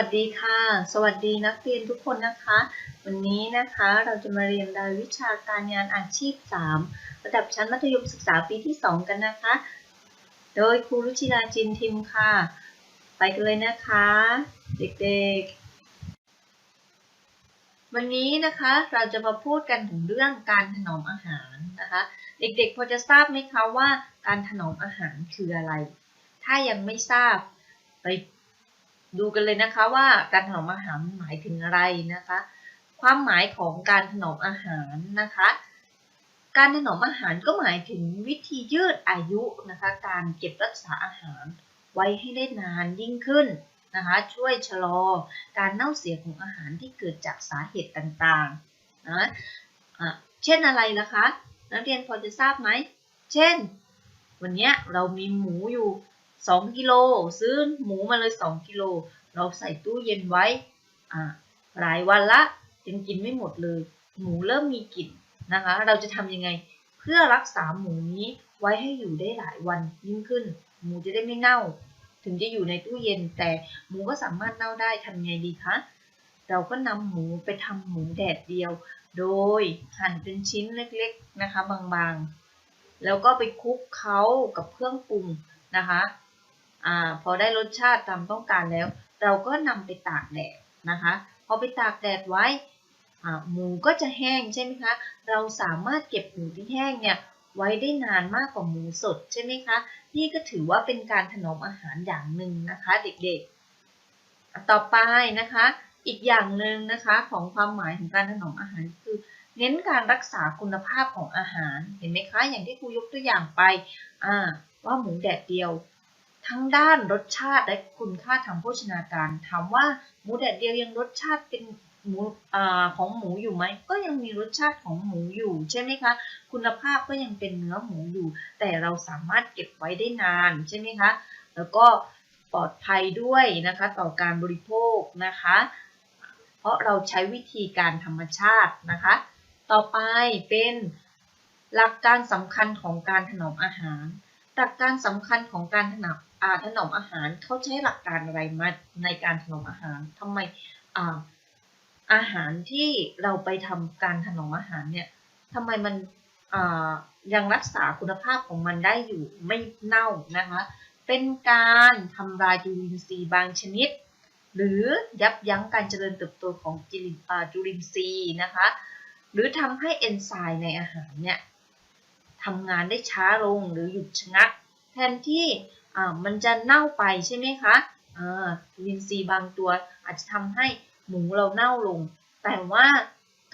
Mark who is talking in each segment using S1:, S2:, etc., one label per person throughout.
S1: ัสดีค่ะ สวัสดีนักเรียนทุกคนนะคะ วันนี้นะคะเราจะมาเรียนรายวิชาการงานอาชีพ 3 ระดับชั้นมัธยมศึกษาปีที่ 2 กันนะคะ โดยครูรุชิราจินทิมค่ะ ไปกันเลยนะคะ เด็กๆ วันนี้นะคะเราจะมาพูดกันถึงเรื่องการถนอมอาหารนะคะ เด็กๆพอจะทราบไหมคะว่าการถนอมอาหารคืออะไร ถ้ายังไม่ทราบไป ดูกันเลยนะคะว่าการถนอมอาหารหมายถึงอะไรนะคะ ความหมายของการถนอมอาหารนะคะ การถนอมอาหารก็หมายถึงวิธียืดอายุนะคะ การเก็บรักษาอาหารไว้ให้ได้นานยิ่งขึ้นนะคะ ช่วยชะลอการเน่าเสียของอาหารที่เกิดจากสาเหตุต่างๆนะะเช่นอะไรล่ะคะ นักเรียนพอจะทราบไหม เช่น วันนี้เรามีหมูอยู่ 2กิโลซื้อหมูมาเลย 2กิโลเราใส่ตู้เย็นไว้หลายวันละยังกินไม่หมดเลย หมูเริ่มมีกลิ่นนะคะ เราจะทำยังไงเพื่อรักษาหมูนี้ไว้ให้อยู่ได้หลายวันยิ่งขึ้น หมูจะได้ไม่เน่า ถึงจะอยู่ในตู้เย็น แต่หมูก็สามารถเน่าได้ทำไงดีคะเราก็นำหมูไปทำหมูแดดเดียว โดยหั่นเป็นชิ้นเล็กๆนะคะบางๆ แล้วก็ไปคลุกเคล้ากับเครื่องปรุงนะคะ อ่าพอได้รสชาติตามต้องการแล้ว เราก็นำไปตากแดดนะคะพอไปตากแดดไว้หมูก็จะแห้งใช่ไหมคะ เราสามารถเก็บหมูที่แห้งเนี่ยไว้ได้นานมากกว่าหมูสดใช่ไหมคะ นี่ก็ถือว่าเป็นการถนอมอาหารอย่างหนึ่งนะคะเด็กๆ ต่อไปนะคะ อีกอย่างหนึ่งนะคะของความหมายของการถนอมอาหารคือ เน้นการรักษาคุณภาพของอาหารเห็นไหมคะ อย่างที่ครูยกตัวอย่างไปว่าหมูแดดเดียว ทั้งด้านรสชาติและคุณค่าทางโภชนาการ ถามว่าหมูแดดเดียวยังรสชาติเป็นหมูอของหมูอยู่ไหม ก็ยังมีรสชาติของหมูอยู่ ใช่ไหมคะ คุณภาพก็ยังเป็นเนื้อหมูอยู่ แต่เราสามารถเก็บไว้ได้นานใช่ไหมคะ แล้วก็ปลอดภัยด้วยนะคะ ต่อการบริโภคนะคะ เพราะเราใช้วิธีการธรรมชาตินะคะ ต่อไปเป็นหลักการสำคัญของการถนอมอาหารหลักการสำคัญของการถนอม ถนอมอาหารเขาใช้หลักการอะไรมาในการถนอมอาหารทำไมอาหารที่เราไปทำการถนอมอาหารเนี่ยทำไมมันยังรักษาคุณภาพของมันได้อยู่ไม่เน่านะคะ เป็นการทำลายจุลินทรีย์บางชนิด หรือยับยั้งการเจริญเติบโตของจุลินอ่าจุลินทรีย์นะคะ หรือทำให้เอนไซม์ในอาหารเนี่ยทำงานได้ช้าลงหรือหยุดชะงัก แทนที่ มันจะเน่าไปใช่ไหมคะอ่าจุลินทรีย์บางตัวอาจจะทำให้หมูเราเน่าลง แต่ว่า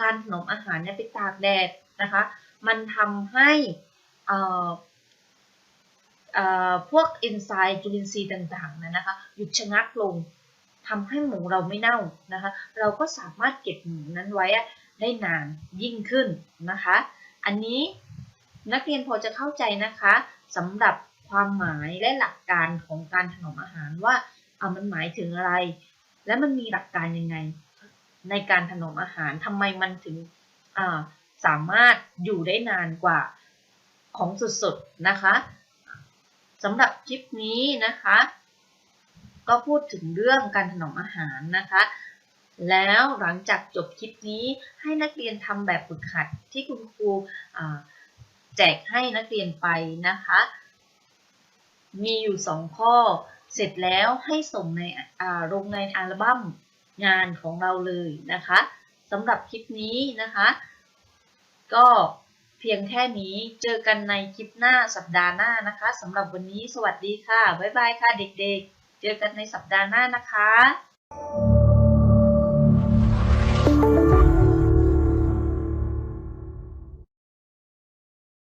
S1: การถนอมอาหารเนี่ยไปตากแดดนะคะ มันทำให้พวกเอนไซม์จุลินทรีย์ต่างๆนั้นนะคะหยุดชะงักลงทำให้หมูเราไม่เน่านะคะ เราก็สามารถเก็บหมูนั้นไว้ได้นานยิ่งขึ้นนะคะ อันนี้นักเรียนพอจะเข้าใจนะคะสำหรับ ความหมายและหลักการของการถนอมอาหารว่าเอามันหมายถึงอะไร และมันมีหลักการยังไง ในการถนอมอาหารทำไมมันถึงสามารถอยู่ได้นานกว่าของสดๆนะคะสำหรับคลิปนี้นะคะ ก็พูดถึงเรื่องการถนอมอาหารนะคะ แล้วหลังจากจบคลิปนี้ให้นักเรียนทำแบบฝึกหัดที่คุณครูแจกให้นักเรียนไปนะคะ มีอยู่ 2 ข้อ เสร็จแล้วให้ส่งในลงในอัลบั้มงานของเราเลยนะคะสำหรับคลิปนี้นะคะ ก็เพียงแค่นี้เจอกันในคลิปหน้าสัปดาห์หน้านะคะสำหรับวันนี้สวัสดีค่ะ บ๊ายบายค่ะเด็กๆ เจอกันในสัปดาห์หน้านะคะ